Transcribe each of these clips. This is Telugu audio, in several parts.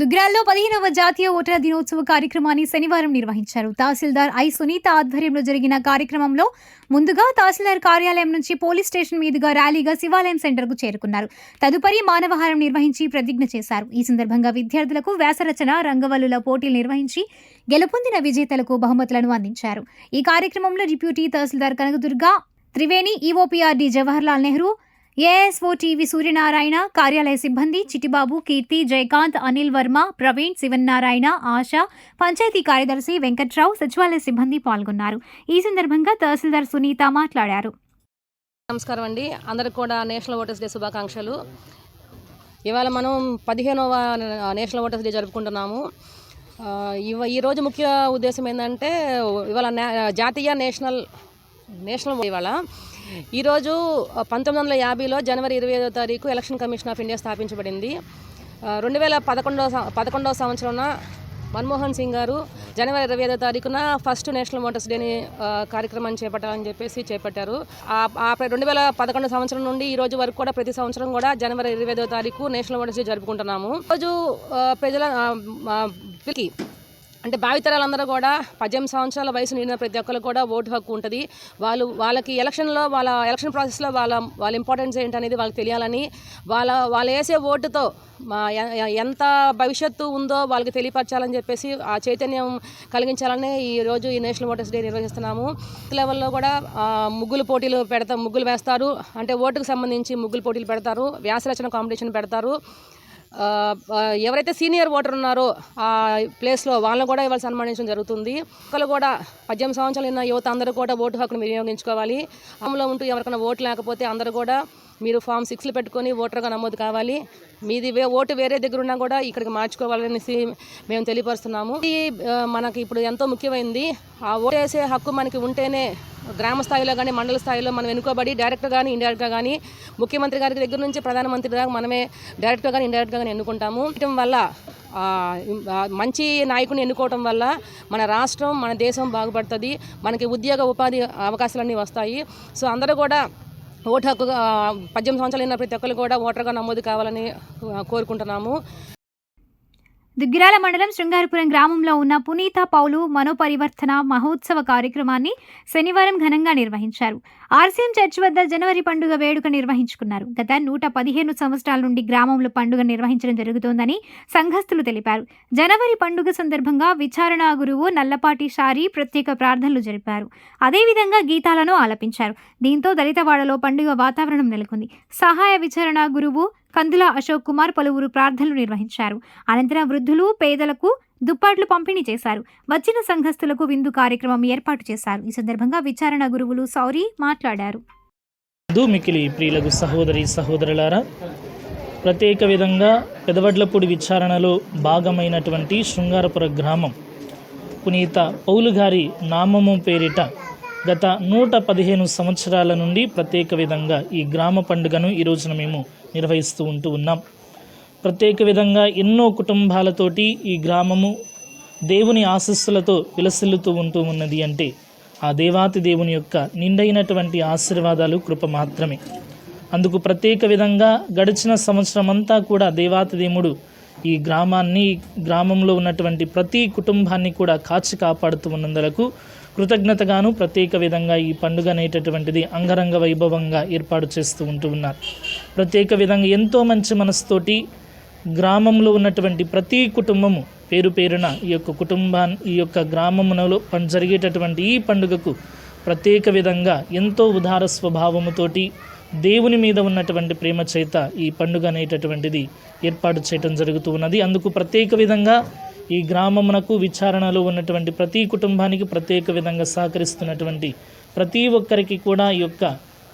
దుగ్రాల్లో పదిహేనవ జాతీయ ఓటర్ల దినోత్సవ కార్యక్రమాన్ని శనివారం నిర్వహించారు. తహసీల్దార్ ఐ సునీత ఆధ్వర్యంలో జరిగిన కార్యక్రమంలో ముందుగా తహసీల్దార్ కార్యాలయం నుంచి పోలీస్ స్టేషన్ మీదుగా ర్యాలీగా శివాలయం సెంటర్కు చేరుకున్నారు. తదుపరి మానవహారం నిర్వహించి ప్రతిజ్ఞ చేశారు. ఈ సందర్భంగా విద్యార్థులకు వ్యాసరచన రంగవల్లుల పోటీలు నిర్వహించి గెలుపొందిన విజేతలకు బహుమతులను అందించారు. ఈ కార్యక్రమంలో deputy tahsildar Kanakadurga Triveni EOPRD Jawaharlal Nehru ASO TV Suryanarayana కార్యాలయ సిబ్బంది చిటిబాబు కీర్తి జయకాంత్ అనిల్ వర్మ ప్రవీణ్ శివన్నారాయణ ఆశ పంచాయతీ కార్యదర్శి వెంకట్రావు సచివాలయ సిబ్బంది పాల్గొన్నారు. ఈ సందర్భంగా తహసీల్దార్ సునీత మాట్లాడారు. నమస్కారం అండి. అందరికి కూడా నేషనల్ ఓటర్స్ డే శుభాకాంక్షలు. ఇవాళ మనం పదిహేనవ నేషనల్ ఓటర్స్ డే జరుపుకుంటున్నాము. ఇవ ఈరోజు ముఖ్య ఉద్దేశం ఏంటంటే ఇవాళ నే- జాతీయ నేషనల్ నేషనల్ ఇవాళ. ఈరోజు పంతొమ్మిది వందల యాభైలో జనవరి ఇరవై ఐదో తారీఖు ఎలక్షన్ కమిషన్ ఆఫ్ ఇండియా స్థాపించబడింది. రెండు వేల పదకొండవ సం- పదకొండవ సంవత్సరంలో మన్మోహన్ సింగ్ గారు జనవరి ఇరవై ఐదో తారీఖున ఫస్ట్ నేషనల్ మోటార్స్ డేని కార్యక్రమాన్ని చేపట్టాలని చెప్పేసి చేపట్టారు. ఆ- రెండు వేల పదకొండు సంవత్సరం నుండి ఈ రోజు వరకు కూడా ప్రతి సంవత్సరం కూడా జనవరి ఇరవై ఐదో తారీఖు నేషనల్ మోటార్స్ డే జరుపుకుంటున్నాము. రోజు ప్రజల అంటే భావితరాలందరూ కూడా పద్దెనిమిది సంవత్సరాల వయసు నిండిన ప్రతి ఒక్కరు కూడా ఓటు హక్కు ఉంటుంది. వాళ్ళు వాళ్ళకి ఎలక్షన్లో వాళ్ళ ఎలక్షన్ ప్రాసెస్లో వాళ్ళ వాళ్ళ ఇంపార్టెన్స్ ఏంటనేది వాళ్ళకి తెలియాలని వాళ్ళ వాళ్ళు వేసే ఓటుతో మా ఎంత భవిష్యత్తు ఉందో వాళ్ళకి తెలియపరచాలని చెప్పేసి ఆ చైతన్యం కలిగించాలని ఈ రోజు ఈ నేషనల్ ఓటర్స్ డే నిర్వహిస్తున్నాము. లెవెల్లో కూడా ముగ్గులు పోటీలు పెడతా ముగ్గులు వేస్తారు. అంటే ఓటుకు సంబంధించి ముగ్గులు పోటీలు పెడతారు. వ్యాసరచన కాంపిటీషన్ పెడతారు. ఎవరైతే సీనియర్ ఓటర్ ఉన్నారో ఆ ప్లేస్లో వాళ్ళని కూడా ఇవాళ సన్మానించడం జరుగుతుంది. ఒకళ్ళు కూడా పద్దెనిమిది సంవత్సరాలు ఉన్న యువత అందరూ కూడా ఓటు హక్కును వినియోగించుకోవాలి. అమలులో ఉంటూ ఎవరికైనా ఓటు లేకపోతే అందరూ కూడా మీరు ఫామ్ సిక్స్లు పెట్టుకొని ఓటర్గా నమోదు కావాలి. మీది వే ఓటు వేరే దగ్గర ఉన్నా కూడా ఇక్కడికి మార్చుకోవాలనేసి మేము తెలియపరుస్తున్నాము. ఇది మనకి ఇప్పుడు ఎంతో ముఖ్యమైనది ఆ ఓటు వేసే హక్కు మనకి ఉంటేనే గ్రామ స్థాయిలో కానీ మండల స్థాయిలో మనం ఎన్నుకోబడి డైరెక్ట్గా కానీ ఇండైరెక్ట్గా కానీ ముఖ్యమంత్రి గారి దగ్గర నుంచి ప్రధానమంత్రి దాకా మనమే డైరెక్ట్గా కానీ ఇండైరెక్ట్గా కానీ ఎన్నుకుంటాము. వీటి వల్ల మంచి నాయకుని ఎన్నుకోవటం వల్ల మన రాష్ట్రం మన దేశం బాగుపడుతుంది. మనకి ఉద్యోగ ఉపాధి అవకాశాలన్నీ వస్తాయి. సో అందరూ కూడా ఓటు హక్కు పద్దెనిమిది సంవత్సరాలు అయిన ప్రతి ఒక్కరు కూడా ఓటర్గా నమోదు కావాలని కోరుకుంటున్నాము. దుగ్గిరాల మండలం శృంగారపురం గ్రామంలో ఉన్న పునీత పౌలు మనోపరివర్తన మహోత్సవ కార్యక్రమాన్ని శనివారం ఘనంగా నిర్వహించారు. ఆర్సీఎం చర్చ్ వద్ద జనవరి పండుగ వేడుక నిర్వహించుకున్నారు. గత నూట పదిహేను సంవత్సరాల నుండి గ్రామంలో పండుగ నిర్వహించడం జరుగుతోందని సంఘస్థులు తెలిపారు. జనవరి పండుగ సందర్భంగా విచారణ గురువు నల్లపాటి షారి ప్రత్యేక ప్రార్థనలు జరిపారు. అదేవిధంగా గీతాలను ఆలపించారు. దీంతో దళితవాడలో పండుగ వాతావరణం నెలకొంది. సహాయ విచారణ గురువు కందుల అశోక్ కుమార్ పలువురు ప్రార్థనలు నిర్వహించారు. అనంతరం వృద్ధులు పేదలకు దుప్పాట్లు పంపిణీ చేశారు. వచ్చిన సంఘస్థులకు విందు కార్యక్రమం ఏర్పాటు చేశారు. ఈ సందర్భంగా విచారణ గురువులు సౌరి మాట్లాడారు. మికిలి ప్రియులకు సహోదరి సహోదరులారా ప్రత్యేక విధంగా పెదవడ్లపూడి విచారణలో భాగమైనటువంటి శృంగారపుర గ్రామం పునీత పౌలు గారి నామము పేరిట గత నూట పదిహేను సంవత్సరాల నుండి ప్రత్యేక విధంగా ఈ గ్రామ పండుగను ఈ రోజున మేము నిర్వహిస్తూ ఉంటూ ఉన్నాం. ప్రత్యేక విధంగా ఎన్నో కుటుంబాలతోటి ఈ గ్రామము దేవుని ఆశస్సులతో విలసిల్లుతూ ఉంటూ ఉన్నది అంటే ఆ దేవాతి దేవుని యొక్క నిండైనటువంటి ఆశీర్వాదాలు కృప మాత్రమే. అందుకు ప్రత్యేక విధంగా గడిచిన సంవత్సరం అంతా కూడా దేవాతి దేవుడు ఈ గ్రామాన్ని గ్రామంలో ఉన్నటువంటి ప్రతి కుటుంబాన్ని కూడా కాచి కాపాడుతూ ఉన్నందులకు కృతజ్ఞతగాను ప్రత్యేక విధంగా ఈ పండుగ అనేటటువంటిది అంగరంగ వైభవంగా ఏర్పాటు చేస్తూ ఉంటూ ఉన్నారు. ప్రత్యేక విధంగా ఎంతో మంచి మనసుతోటి గ్రామంలో ఉన్నటువంటి ప్రతి కుటుంబము పేరు పేరున ఈ యొక్క కుటుంబాన్ని ఈ యొక్క గ్రామమునలో పని జరిగేటటువంటి ఈ పండుగకు ప్రత్యేక విధంగా ఎంతో ఉదార స్వభావముతోటి దేవుని మీద ఉన్నటువంటి ప్రేమ చేత ఈ పండుగ అనేటటువంటిది ఏర్పాటు చేయటం జరుగుతూ ఉన్నది. అందుకు ప్రత్యేక విధంగా ఈ గ్రామమునకు విచారణలో ఉన్నటువంటి ప్రతి కుటుంబానికి ప్రత్యేక విధంగా సహకరిస్తున్నటువంటి ప్రతి ఒక్కరికి కూడా ఈ యొక్క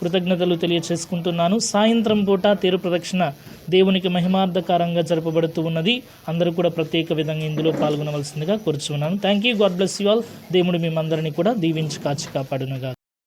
కృతజ్ఞతలు తెలియచేసుకుంటున్నాను. సాయంత్రం పూట తీరు ప్రదక్షిణ దేవునికి మహిమార్థకారంగా జరపబడుతూ ఉన్నది. అందరూ కూడా ప్రత్యేక విధంగా ఇందులో పాల్గొనవలసిందిగా కోరుచున్నాను. Thank you God bless you all దేవుడు మేమందరినీ కూడా దీవించి కాచి కాపాడునుగా